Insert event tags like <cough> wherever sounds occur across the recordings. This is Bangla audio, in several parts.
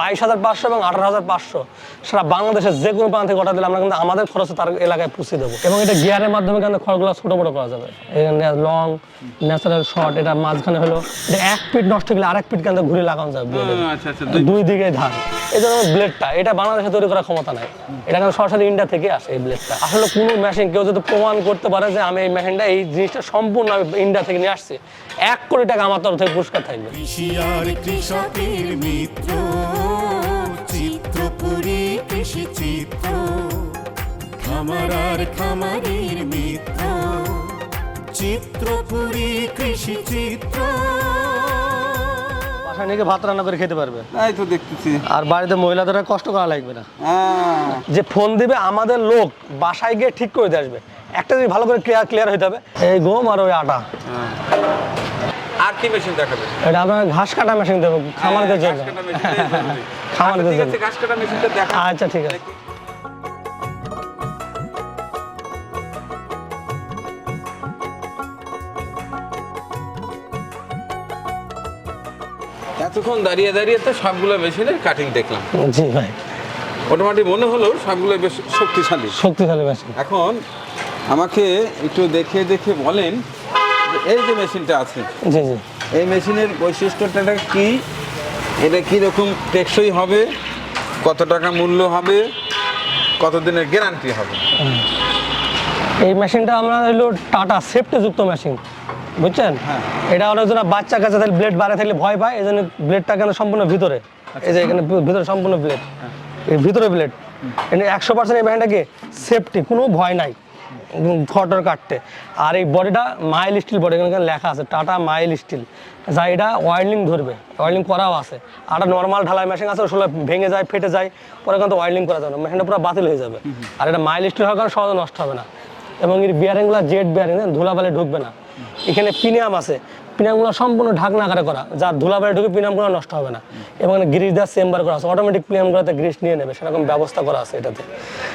বাইশ হাজার পাঁচশো এবং আঠারো হাজার পাঁচশো। সারা বাংলাদেশের যে কোনো প্রান্ত থেকে অর্ডার দিলে আমরা কিন্তু আমাদের খরচে তার এলাকায় পৌঁছে দেবো। এবং এটা গিয়ারের মাধ্যমে কিন্তু খড়গুলো ছোটো বড়ো করা যাবে। এখানে লং ন্যাচারাল শর্ট এটা মাঝখানে হলো এটা এক ফিট নষ্ট হলে আরেক ফিট কিন্তু ঘুরে লাগানো যাবে। আচ্ছা আচ্ছা দুই দুই দিকে ধার এই জন্য ব্লেডটা এটা বাংলাদেশে তৈরি করার ক্ষমতা নাই। এটা কিন্তু সরাসরি ইন্ডিয়া থেকে আসে এই ব্লেডটা আসলে কোনো মেশিন কেউ যদি প্রমাণ করতে পারে যে আমি এই মেশিনটা এই জিনিসটা সম্পূর্ণ আমি ইন্ডিয়া থেকে নিয়ে আসছি এক কোটি টাকা আমার তরফ থেকে পুরস্কার থাকবে। কৃষি আর কৃষকের মিত্র চিত্রপুরী কৃষি চিত্র খামার আর খামারের মিত্র চিত্রপুরী কৃষি চিত্র। বাসায় নিয়ে গিয়ে ভাত রান্না করে খেতে পারবে। তাই তো দেখতেছি। আর বাড়িতে মহিলাদের আর কষ্ট করা লাগবে না। হ্যাঁ। যে ফোন দিবে আমাদের লোক বাসায় গিয়ে ঠিক করে দিয়ে আসবে। একটা যদি ভালো করে ক্লিয়ার ক্লিয়ার হইতে হবে এই গম আর ওই আটা। হ্যাঁ। আর কি মেশিন দেখাবে এটা আপনার ঘাস কাটা মেশিন দেবো খামারদের জন্য খামারদের জন্য ঘাস কাটা মেশিনটা দেখা। আচ্ছা ঠিক আছে। এতক্ষণ দাঁড়িয়ে দাঁড়িয়ে তো সবগুলো মেশিনের কাটিং দেখলাম। জি ভাই। মোটামুটি মনে হলো সবগুলো বেশ শক্তিশালী। শক্তিশালী মেশিন এখন আমাকে একটু দেখে দেখে বলেন এই যে মেশিনটা আছে জি জি। এই মেশিনের বৈশিষ্ট্যটা কি? এটা কি রকম টেকসই হবে? কত টাকা মূল্য হবে? কত দিনের গ্যারান্টি হবে? এই মেশিনটা আমরা হলো টাটা সেফটি যুক্ত মেশিন বুঝছেন? হ্যাঁ। এটা অনেক জন্য বাচ্চা কাছে তাহলে ব্লেড বাইরে থাকলে ভয় পায় এই জন্য ব্লেডটা কেন সম্পূর্ণ ভিতরে? এই যে এখানে ভিতরে সম্পূর্ণ ব্লেড। এই ভিতরে ব্লেড। একশো পার্সেন্ট এই মেশিনটাকে সেফটি কোনো ভয় নাই। খটর কাটতে। আর এই বডিটা মাইল স্টিল বডি এখানে লেখা আছে টাটা মাইল স্টিল যা এটা ওয়ার্লিং ধরবে ওয়ার্লিং করাও আছে। আর নর্মাল ঢালাই মেশিন আছে ভেঙে যায় ফেটে যায় পরে কিন্তু ওয়ার্লিং করা যাবে না। মেশিনটা পুরো বাতিল হয়ে যাবে। আর এটা মাইল স্টিল হওয়ার কারণে সহজে নষ্ট হবে না। এবং এর বিয়ারিংগুলো জেট বিয়ারিং ধুলাবালি ঢুকবে না। এখানে পিনিয়াম আছে। পিনিয়ামগুলো সম্পূর্ণ ঢাকনা আকারে করা যার ধুলাবালি ঢুকে পিনিয়ামগুলো নষ্ট হবে না। এবং গ্রিস দেওয়ার চেম্বার করা আছে অটোমেটিক পিনিয়ামগুলোতে গ্রিস নিয়ে নেবে সেরকম ব্যবস্থা করা আছে এটাতে।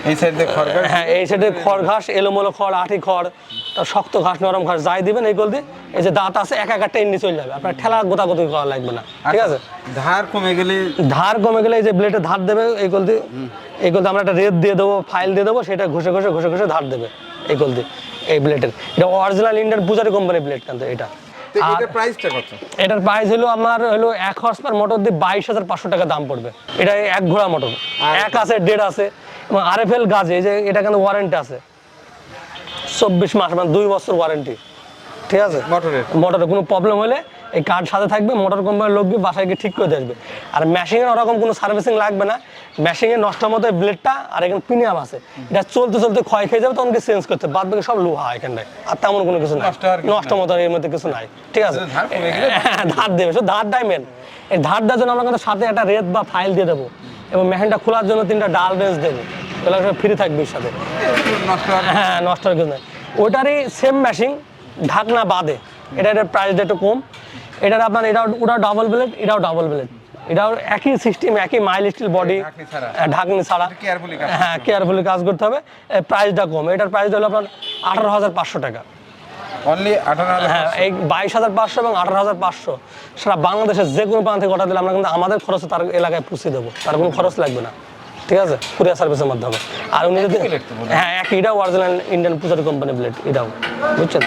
এই সাইড খড় হ্যাঁ এই সাইডে খড় ঘাস এলোমেলো খড় আঠি খড় তার শক্ত ঘাস নরম ঘাস যাই দিবেন এই দিয়ে এই যে দাঁত আছে এক একটা এমনি চলে যাবে। আপনার ঠেলা গোতাগতি করা লাগবে না ঠিক আছে? ধার কমে গেলে ধার কমে গেলে এই যে ব্লেডে ধার দেবে এই গোল দিয়ে এই গোল দিয়ে আমরা একটা রেত দিয়ে দেবো ফাইল দিয়ে দেবো সেটা ঘষে ঘষে ঘষে ঘষে ধার দেবে এই গোল দিয়ে এই ব্লেডের এটা অরিজিনাল ইন্ডিয়ান পূজারি কোম্পানির ব্লেড কিন্তু এটা। এটার প্রাইসটা কত? এটার প্রাইস হলো আমার হলো এক হর্স পার মোটর দিয়ে বাইশ হাজার পাঁচশো টাকা দাম পড়বে। এটা এক ঘোড়া মোটর এক আছে দেড় আছে এবং আর এফ এল গাছে এই যে এটা কিন্তু ওয়ারেন্টি আছে। চব্বিশ মাস মানে দুই বছর ওয়ারেন্টি ঠিক আছে? মোটরের মোটরে কোনো প্রবলেম হলে এই কার্ড সাথে থাকবে মোটর কোম্পানির লোক বাসায় গিয়ে ঠিক করে আসবে। আর মেশিনের ওরকম কোনো সার্ভিসিং লাগবে না। মেশিনের নষ্ট মতো ব্লেডটা আর এখানে প্রিমিয়াম আছে। এটা চলতে চলতে ক্ষয় খেয়ে যাবে তখন চেঞ্জ করতে বাদ বাকি সব লোহা এখানটায় আর তেমন কোনো কিছু নাই। নষ্ট মতো এর মধ্যে কিছু নাই। ঠিক আছে? ধার গেলে হ্যাঁ, ধার দেবে। শুধু ধারটাই মেন এই ধারটার জন্য আমরা কিন্তু সাথে একটা রেত বা ফাইল দিয়ে দেবো। এবং মেশিনটা খোলার জন্য তিনটা ডাল বেঞ্চ দেবো। এগুলো ফ্রি থাকবে এর সাথে। হ্যাঁ নষ্ট হওয়ার কিছু নাই। ওটারই সেম মেশিন ঢাকনা বাদে। এটা এটার প্রাইসটা একটু কম। এটার আপনার এটাও ওটা ডাবল ব্লেড এটাও ডাবল ব্লেড এটাও একই সিস্টেম একই মাইল স্টিল বডি ঢাকনি ছাড়া। হ্যাঁ কেয়ারফুলি কাজ করতে হবে। প্রাইসটা কম। এটার প্রাইস হলো আপনার আঠারো হাজার পাঁচশো টাকা। অনলি হ্যাঁ এই বাইশ হাজার পাঁচশো এবং আঠারো হাজার পাঁচশো সারা বাংলাদেশের যে কোনো প্রান্ত থেকে অর্ডার দিলে আমরা কিন্তু আমাদের খরচে তার এলাকায় পুষিয়ে দেবো। তার কোনো খরচ লাগবে না। ঠিক আছে? কুরিয়ার সার্ভিসের মাধ্যমে। আর উনি যদি। হ্যাঁ এক এটাও original Indian Pujari company blade এটাও। বুঝছেন।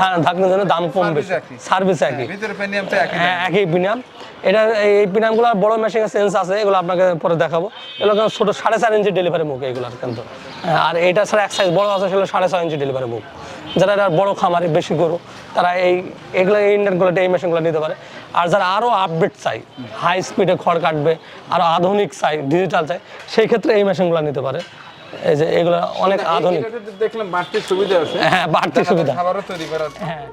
হ্যাঁ ঢাকনার জন্য দাম কম বেশি। সার্ভিস একই। হ্যাঁ একই পিনাম এটা এই পিনামগুলো বড় মেশিনের সেন্স আছে এগুলো আপনাকে পরে দেখাবো। এগুলো ছোটো সাড়ে চার ইঞ্চি ডেলিভারি মুখ এগুলো কিন্তু। হ্যাঁ, আর এটা ছাড়া এক সাইজ বড় আছে সেগুলো সাড়ে ছয় ইঞ্চি ডেলিভারি মুখ। যারা এটা বড় খামারি বেশি গরু তারা এই এগুলো এই ইন্ডিয়ানগুলো এই মেশিনগুলো নিতে পারে। আর যারা আরও আপডেট চাই হাই স্পিডে খড় কাটবে আরও আধুনিক চাই ডিজিটাল চাই সেই ক্ষেত্রে এই মেশিনগুলো নিতে পারে। এই যে এগুলো অনেক আধুনিক। দেখলাম বাড়তি সুবিধা আছে। হ্যাঁ বাড়তি সুবিধা। খাবারও তৈরি করা। হ্যাঁ।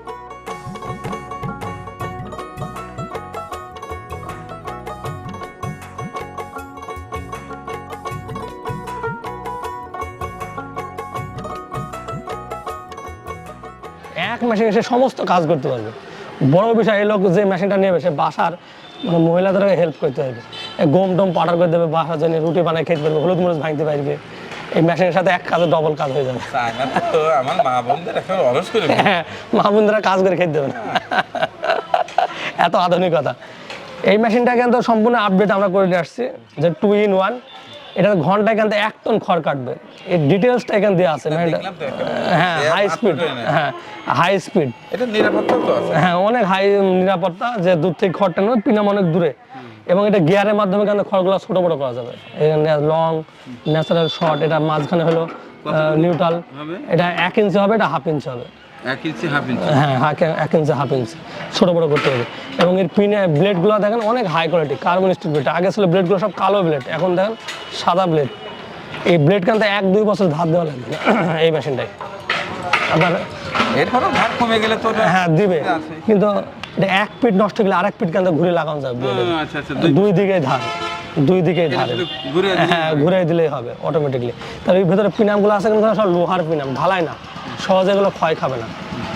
এক মেশিনে এসে সমস্ত কাজ করতে পারবে। বড় বিষয় এই লোক যে মেশিনটা নেবে সে বাসার মানে মহিলাদেরকে হেল্প করতে পারবে গম টম পাউডার করে দেবে বাসার জন্য রুটি বানায় খেতে পারবে হলুদ মরিচ ভাঙতে পারবে। এই মেশিনের সাথে এক কাজে ডবল কাজ হয়ে যাবে। আমার মা বোনদের এখন অলস করে হ্যাঁ মা বোনদেরা কাজ করে খেতে দেবে না। এত আধুনিকতা। এই মেশিনটা কিন্তু সম্পূর্ণ আপডেট আমরা করে নিয়ে আসছি যে টু ইন ওয়ান এটা এখান থেকে এক টন খড় কাটবে। এই ডিটেলসটা এখান দিয়ে আছে। হ্যাঁ হাই স্পিড হ্যাঁ হাই স্পিড এটা নিরাপত্তা তো আছে। হ্যাঁ অনেক হাই নিরাপত্তা যে দূর থেকে খড়টা নেবে পিনাম অনেক দূরে। এবং এটা গিয়ারের মাধ্যমে কিন্তু খড়গুলো ছোট বড় করা যাবে। এখানে লং ন্যাচারাল শর্ট এটা মাঝখানে হলো নিউট্রাল এটা এক ইঞ্চি হবে এটা হাফ ইঞ্চি হবে। এক ইঞ্চি হাফ ইঞ্চি। হ্যাঁ এক ইঞ্চি হাফ ইঞ্চি। ছোট বড় করতে হবে। এবং এর পিনে ব্লেডগুলো দেখেন অনেক high quality carbon steel blade আগে ছিল ব্লেডগুলো সব কালো ব্লেড এখন দেখেন সাদা ব্লেড এই ব্লেড কিন্তু এক দুই বছর ধার দেওয়া লাগবে। <coughs> এই মেশিনটাই আবার এরপরও ধার কমে গেলে তো হ্যাঁ দিবে। কিন্তু এটা এক পিট নষ্ট গেলে আরেক পিট কিন্তু ঘুরে লাগানো যাবে আচ্ছা আচ্ছা দুই দুই দিকে ধার। দুই দিকে ধার। শুধু ঘুরে দিলেই হ্যাঁ ঘুরে দিলেই হবে অটোমেটিকলি তার ভেতরে পিনামগুলো আছে কিন্তু সব লোহার পিনাম ঢালাই না। সহজে এগুলো ক্ষয় খাবে না।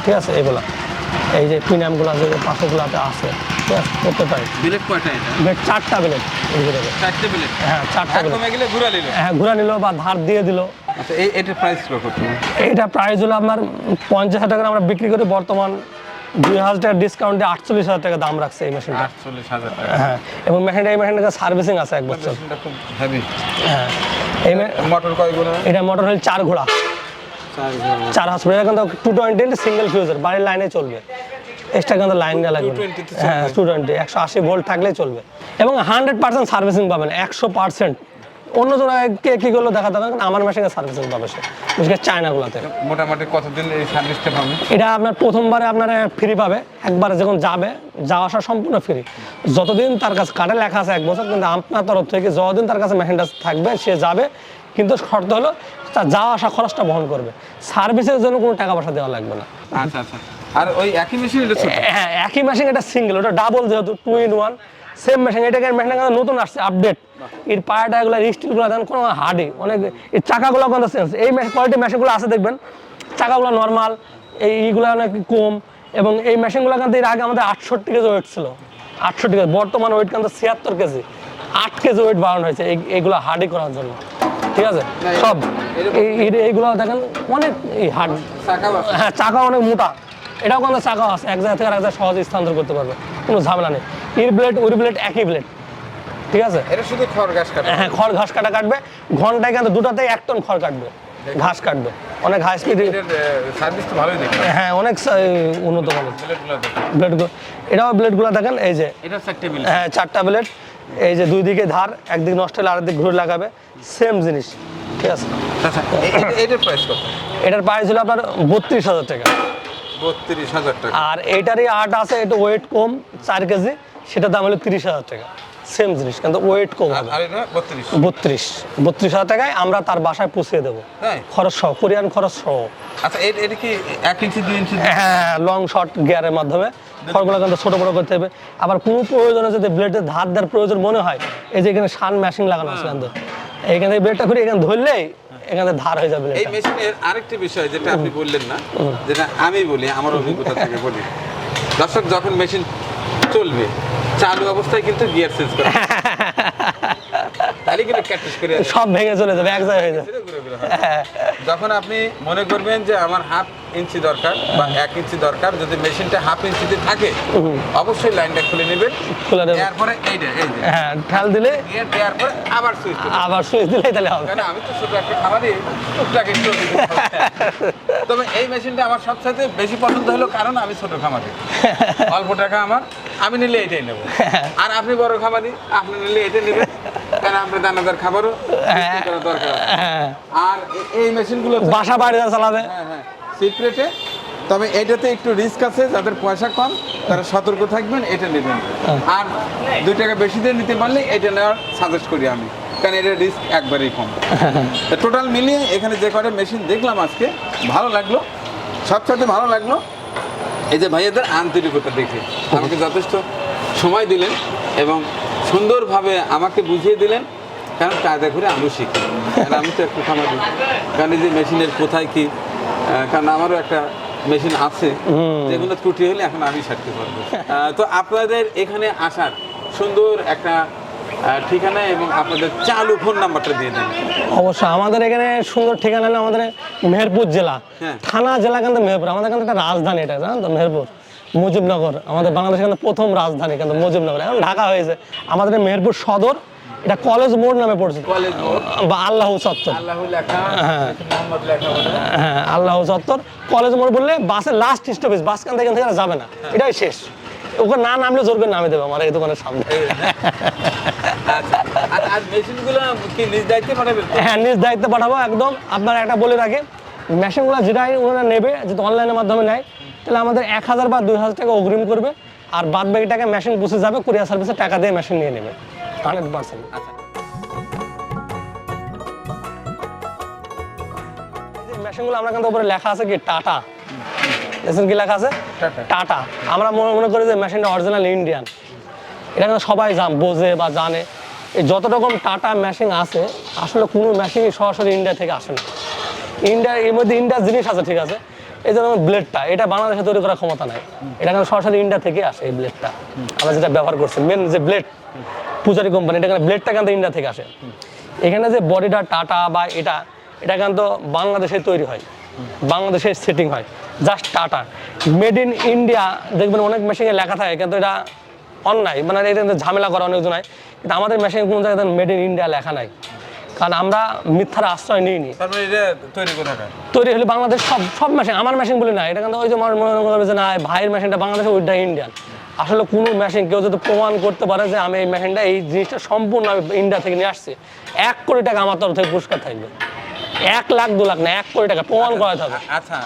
ঠিক আছে? এগুলো। এই যে পিনামগুলো আছে যে পাশেগুলোতে আছে ঠিক আছে? কয়টা এটা? ব্লেড চারটা ব্লেড চারটে হ্যাঁ চারটা কমে গেলে ঘুরে নিল? হ্যাঁ ঘুরে নিল বা ধার দিয়ে দিল। আচ্ছা এই এটার প্রাইস কত? এইটা প্রাইস হলো আপনার পঞ্চাশ হাজার টাকা আমরা বিক্রি করি। বর্তমান দুই হাজার টাকা ডিসকাউন্টে আটচল্লিশ হাজার টাকা দাম রাখছে এই মেশিনটা আটচল্লিশ হাজার হ্যাঁ এবং মেশিনটা এই মেশিনটা সার্ভিসিং আছে এক বছর। হ্যাঁ এই মোটর কয় এটা মোটর হল চার ঘোড়া। চার হসপিটাল কিন্তু টু টোয়েন্টি সিঙ্গেল ফিউজের বাড়ির লাইনে চলবে। এক্সট্রা কিন্তু লাইন লাগবে হ্যাঁ টু টোয়েন্টি একশো আশি ভোল্ট থাকলেই চলবে। এবং হান্ড্রেড পার্সেন্ট সার্ভিসিং পাবেন একশো পার্সেন্ট অন্য কে কী করল দেখা যাবে আমার মেশিনে সার্ভিসিং পাবে সে। বিশেষ চায়নাগুলোতে। মোটামুটি কতদিন এই সার্ভিসটা পাবে? এটা আপনার প্রথমবারে আপনার ফ্রি পাবে। একবারে যখন যাবে যাওয়া আসা সম্পূর্ণ ফ্রি যতদিন তার কাছে কার্ডে লেখা আছে এক বছর কিন্তু আপনার তরফ থেকে যতদিন তার কাছে মেশিনটা থাকবে সে যাবে। কিন্তু শর্ত হলো তার যাওয়া আসা খরচটা বহন করবে। সার্ভিসের জন্য কোনো টাকা পয়সা দেওয়া লাগবে না। আচ্ছা আচ্ছা। আর ওই একই মেশিন এটা ছোট? হ্যাঁ একই মেশিন এটা সিঙ্গেল ওটা ডাবল যেহেতু two in one same machine এটাকে মেশিন নতুন আসছে আপডেট এর পায়াটা এগুলো স্টিলগুলো দেখেন কোনো হার্ডি অনেক এই চাকাগুলো কিন্তু সেন্স এই কোয়ালিটি মেশিনগুলো আছে দেখবেন। চাকাগুলো নর্মাল এই এইগুলো অনেক কম। এবং এই মেশিনগুলো কিন্তু এর আগে আমাদের আটষট্টি কেজি ওয়েট ছিল। আটষট্টি কেজি বর্তমান ওয়েট কিন্তু ছিয়াত্তর কেজি। আট কেজি ওয়েট বাড়ানো হয়েছে এই এইগুলো হার্ডি করার জন্য। ঠিক আছে? সব। এই এই- এইগুলো দেখেন অনেক এই হার্ড। হ্যাঁ চাকা অনেক মোটা। এটাও কোনো চাকা আছে এক জায়গা থেকে আরেক জায়গায় সহজে স্থানান্তর করতে পারবে। কোনো ঝামেলা নেই। ইর ব্লেড উর ব্লেড একই ব্লেড ঠিক আছে? এটা শুধু খড় গাছ কাটা। হ্যাঁ খড় ঘাস কাটা কাটবে। ঘন্টায় কিন্তু দুটাতে এক টন খড় কাটবে। ঘাস কাটবে। অনেক হাই স্পিড সার্ভিস তো ভালোই দেখলাম হ্যাঁ অনেক উন্নত মানের। ব্লেডগুলো এটাও ব্লেডগুলো দেখেন এই যে। এটা চারটে বিলেট হ্যাঁ চারটা ব্লেড এই যে দুই দিকে ধার একদিক নষ্ট হলে আরেকদিক ঘুরে লাগাবে। সেম জিনিস ঠিক আছে? আচ্ছা এটার প্রাইস কত? এটার প্রাইস হলো আপনার বত্রিশ হাজার টাকা। বত্রিশ হাজার টাকা। আর এইটারই আট আছে একটু ওয়েট কম চার কেজি সেটার দাম হলো তিরিশ হাজার টাকা। সেম জিনিস কিন্তু ওয়েট কম হবে। এটা বত্রিশ। বত্রিশ হাজার টাকায় আমরা তার বাসায় পৌঁছে দেবো। তাই খরচ সহ কোরিয়ান খরচ সহ। আচ্ছা এটা কি এক ইঞ্চি দুই ইঞ্চি? হ্যাঁ লং শর্ট গিয়ারের মাধ্যমে। খড়গুলো কিন্তু ছোটো বড়ো করতে হবে। আবার কোনো প্রয়োজনে যদি ব্লেডের ধার দেওয়ার প্রয়োজন মনে হয় এই যে এখানে শান ম্যাশিং লাগানো আছে কিন্তু এইখানে থেকে ব্লেডটা ঘুরে এখানে ধরলেই এখানে ধার হয়ে যাবে এই মেশিনের আরেকটি বিষয় যেটা আপনি বললেন না যেটা আমি বলি আমার অভিজ্ঞতা থেকে বলি। দর্শক যখন মেশিন চলবে চালু অবস্থায় কিন্তু গিয়ার চেঞ্জ করে। সব ভেঙে চলে যাবে এক জায়গায় হয়ে যাবে। যখন আপনি মনে করবেন যে আমার হাফ ইঞ্চি দরকার বা এক ইঞ্চি দরকার যদি মেশিনটা হাফ ইঞ্চিতে থাকে অবশ্যই লাইনটা খুলে নেবেন। খুলে নেবেন। এরপরে এইটা এই হ্যাঁ ঠেল দিলে দেওয়ার পরে আবার সুইচ আবার সুইচ দিলেই তাহলে হবে। কেন আমি তো ছোট একটা খাবারই টুকটাক একটু তবে এই মেশিনটা আমার সবসাথে বেশি পছন্দ হলো কারণ আমি ছোট খামারি। অল্প টাকা আমার আমি নিলে এটাই নেব। আর আপনি বড় খামারি আপনি নিলে এটা নেবেন। দানাদার খাবারও করা দরকার হ্যাঁ। আর এই মেশিনগুলো বাসা বাড়ি চালাবে। হ্যাঁ হ্যাঁ। সিক্রেটে তবে এটাতে একটু রিস্ক আছে যাদের পয়সা কম তারা সতর্ক থাকবেন এটা নেবেন। আর দুই টাকা বেশি দিয়ে নিতে পারলে এটা নেওয়ার সাজেস্ট করি আমি। কারণ এটা রিস্ক একবারেই কম। <laughs> টোটাল মিলিয়ে এখানে যে কটা মেশিন দেখলাম আজকে ভালো লাগল। সবসাথে ভালো লাগল এই যে ভাইয়াদের আন্তরিকতা দেখে। আমাকে যথেষ্ট সময় দিলেন এবং সুন্দরভাবে আমাকে বুঝিয়ে দিলেন কারণ কায়দা করে আমি শিখি। কারণ আমি তো একটু খামারি কারণ এই যে মেশিনের কোথায় কি কারণ আমারও একটা মেশিন আছে যেগুলো ত্রুটি হলে এখন আমি সারতে পারব। তো আপনাদের এখানে আসার সুন্দর একটা ঠিকানা এবং আপনাদের চালু ফোন নাম্বারটা দিয়ে দেন। অবশ্যই আমাদের এখানে সুন্দর ঠিকানা হলো আমাদের মেহেরপুর জেলা। হ্যাঁ। থানা জেলা কিন্তু মেহেরপুর আমাদের কিন্তু একটা রাজধানী এটা জানেন তো মেহেরপুর। মুজিবনগর আমাদের বাংলাদেশের কিন্তু প্রথম রাজধানী কিন্তু মুজিবনগর। এখন ঢাকা হয়েছে। আমাদের মেহেরপুর সদর এটা কলেজ মোড় নামে পড়ছে। কলেজ মোড়। বা আল্লাহ চত্বর আল্লাহ হ্যাঁ। হ্যাঁ চত্বর কলেজ মোড় বললে বাসের লাস্ট স্টপেজ বাস কান থেকে এখান যাবে না। এটাই শেষ। ওকে না নামলে জোর করে নামে দেবে আমার এই দোকানের সামনে। আচ্ছা দায়িত্বে পাঠাবেন? হ্যাঁ নিজ দায়িত্বে পাঠাবো একদম। আপনার একটা বলে রাখি মেশিনগুলো যেটাই ওনারা নেবে যদি অনলাইনের মাধ্যমে নেয় তাহলে আমাদের এক হাজার বা দুই হাজার টাকা অগ্রিম করবে আর বাদ বাকি টাকা মেশিন বসে যাবে কুরিয়ার সার্ভিসে টাকা দিয়ে মেশিন নিয়ে নেবে। হান্ড্রেড পার্সেন্ট মেশিনগুলো আমরা কিন্তু উপরে লেখা আছে কি টাটা দেখছেন কি লেখা আছে। টাটা আমরা মনে মনে করি যে মেশিনটা অরিজিনাল ইন্ডিয়ান এটা কিন্তু সবাই জান বোঝে বা জানে। এই যত রকম টাটা মেশিন আছে আসলে কোনো মেশিনই সরাসরি ইন্ডিয়া থেকে আসে না। ইন্ডিয়ার এর মধ্যে ইন্ডিয়ার জিনিস আছে ঠিক আছে? এই যেমন ব্লেডটা এটা বাংলাদেশে তৈরি করার ক্ষমতা নাই। এটা কিন্তু সরাসরি ইন্ডিয়া থেকে আসে এই ব্লেডটা আমরা যেটা ব্যবহার করছি মেন যে ব্লেড পূজারি কোম্পানি এটা ব্লেডটা কিন্তু ইন্ডিয়া থেকে আসে। এখানে যে বডিটা টাটা বা এটা এটা কিন্তু বাংলাদেশে তৈরি হয়। বাংলাদেশে সেটিং হয়। Just Tata. Made in India দেখবেন অনেক মেশিনে লেখা থাকে, কিন্তু এটা অন্যায়। মানে এটা ঝামেলা করা অনেকজন হয় কিন্তু আমাদের মেশিনে কোনো জায়গায় মেড ইন ইন্ডিয়া লেখা নাই। কারণ আমরা মিথ্যার আশ্রয় নিইনি। তৈরি হলে বাংলাদেশ সব সব মেশিন আমার মেশিন বলে না এটা কিন্তু ওই যে মানুষ মনে করবে যে না ভাইয়ের মেশিনটা বাংলাদেশে ওইটা ইন্ডিয়ান। আসলে কোনো মেশিন কেউ যদি প্রমাণ করতে পারে যে আমি এই মেশিনটা এই জিনিসটা সম্পূর্ণ আমি ইন্ডিয়া থেকে নিয়ে আসছি এক কোটি টাকা আমার তরফ থেকে পুরস্কার থাকবে। এক লাখ দু লাখ না এক কোটি টাকা প্রমাণ করা থাকবে আচ্ছা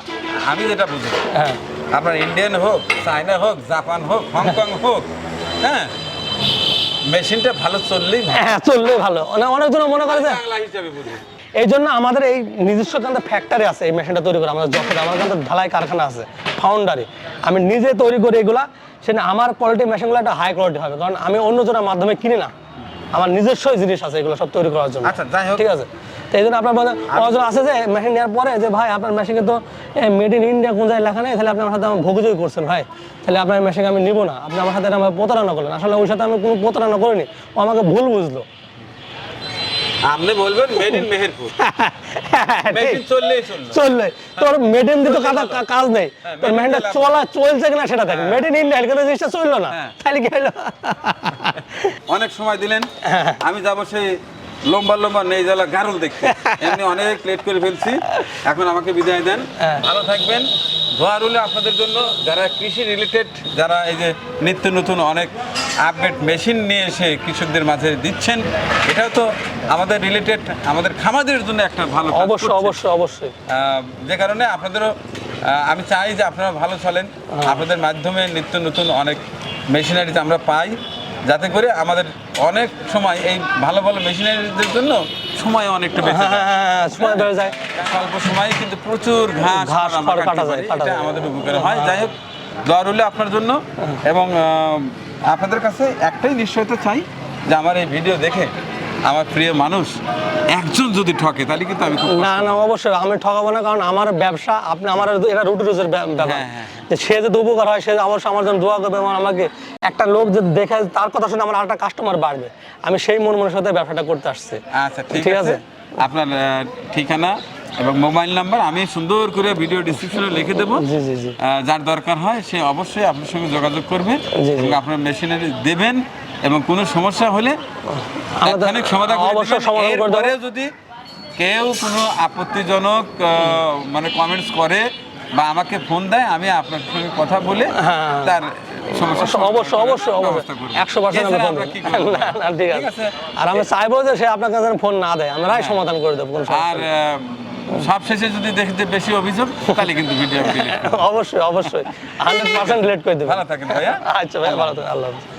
আমি যেটা বুঝি হ্যাঁ। আপনার ইন্ডিয়ান হোক চায়না হোক জাপান হোক হংকং হোক হ্যাঁ মেশিনটা ভালো চললেই হ্যাঁ চললে ভালো। অনেক অনেকজন মনে করে যে এই জন্য আমাদের এই নিজস্ব কিন্তু ফ্যাক্টরি আছে এই মেশিনটা তৈরি করে। আমাদের যখন আমার কিন্তু ঢালাই কারখানা আছে ফাউন্ডারি আমি নিজে তৈরি করি এগুলা। সেটা আমার কোয়ালিটি মেশিনগুলো একটা হাই কোয়ালিটি হবে। কারণ আমি অন্য জনের মাধ্যমে কিনি না। আমার নিজস্ব জিনিস আছে এগুলো সব তৈরি করার জন্য। আচ্ছা, যাই হোক। ঠিক আছে? তো এই জন্য আপনার আছে যে মেশিন নেওয়ার পরে যে ভাই আপনার মেশিনে তো মেড ইন ইন্ডিয়া কোন জায়গায় লেখা নেই তাহলে আপনি আমার সাথে আমার ভোগজয় করছেন ভাই। তাহলে আপনার মেশিন আমি নিব না। আপনি আমার সাথে আমার প্রতারণা করলেন। আসলে ওই সাথে আমি কোনো প্রতারণা করিনি। ও আমাকে ভুল বুঝলো। আপনি বলবেন মেড ইন মেহেরপুর। <laughs> চলল কাজ নেই। হ্যাঁ, তোর মেহেন্টা চলা চলছে কিনা সেটা দেখ। মেড ইন ইন্ডিয়া কিন্তু জিনিসটা চলল না। হ্যাঁ। তাহলে কি অনেক সময় দিলেন। হ্যাঁ। আমি যাব সেই লম্বা লম্বা নেই জ্বালা গারুল দেখতে। <laughs> এমনি অনেক লেট করে ফেলছি। এখন আমাকে বিদায় দেন। হ্যাঁ। ভালো থাকবেন। দোয়া রইলে আপনাদের জন্য। যারা কৃষি রিলেটেড যারা এই যে নিত্য নতুন অনেক আপডেট মেশিন নিয়ে এসে কৃষকদের মাঝে দিচ্ছেন এটাও তো আমাদের রিলেটেড আমাদের খামাদের জন্য একটা ভালো অবশ্যই অবশ্যই অবশ্যই। যে কারণে আপনাদেরও আমি চাই যে আপনারা ভালো চলেন। আপনাদের মাধ্যমে নিত্য নতুন অনেক মেশিনারিজ আমরা পাই। যাতে করে আমাদের অনেক সময় এই ভালো ভালো মেশিনারিদের জন্য সময় অনেকটা বেঁচে হ্যাঁ যায়। হ্যাঁ হ্যাঁ সময় বেড়ে যায়। স্বল্প সময়ে কিন্তু প্রচুর ঘাস ঘাস, কাটা যায়, এটা আমাদের উপকার হয়। যাই হোক দোয়া রইল আপনার জন্য। এবং আপনাদের কাছে একটাই নিশ্চয়তা চাই যে আমার এই ভিডিও দেখে আমার প্রিয় মানুষ একজন যদি ঠকে তাহলে কিন্তু আমি না না অবশ্যই আমি ঠকাবো না কারণ আমার ব্যবসা আপনি আমার এটা রুটি রোজের ব্যাপার। হ্যাঁ, হ্যাঁ। যে সে যদি উপকার হয় সে অবশ্যই আমার জন্য দোয়া করবে এবং আমাকে একটা লোক যদি দেখে তার কথা শুনে আমার আরেকটা কাস্টমার বাড়বে। আমি সেই মন মনের সাথে ব্যবসাটা করতে আসছি। আচ্ছা ঠিক আছে। আপনার ঠিকানা এবং মোবাইল নাম্বার আমি সুন্দর করে ভিডিও ডিসক্রিপশনে লিখে দেবো। যার দরকার হয় সে অবশ্যই আপনার সঙ্গে যোগাযোগ করবে এবং আপনার মেশিনারি দেবেন। এবং কোনো সমস্যা হলে তাৎক্ষণিক সমাধান অবশ্যই সমাধান করে দেবো। যদি কেউ কোনো আপত্তিজনক মানে কমেন্টস করে বা আমাকে ফোন দেয় আমি আপনার সঙ্গে কথা বলে হ্যাঁ। তার সমস্যা অবশ্যই অবশ্যই অবশ্যই একশো পার্সেন্ট আমি ফোন না না ঠিক আছে। আর আমি চাইব যে সে আপনার কাছে ফোন না দেয়। আমরাই সমাধান করে দেবো আর সব শেষে যদি দেখতে বেশি অভিযোগ তাহলে কিন্তু ভিডিও। <laughs> অবশ্যই অবশ্যই। হান্ড্রেড পার্সেন্ট করে দেবে। ভালো থাকেন ভাইয়া। আচ্ছা ভাই ভালো থাকেন আল্লাহ হাফিজ।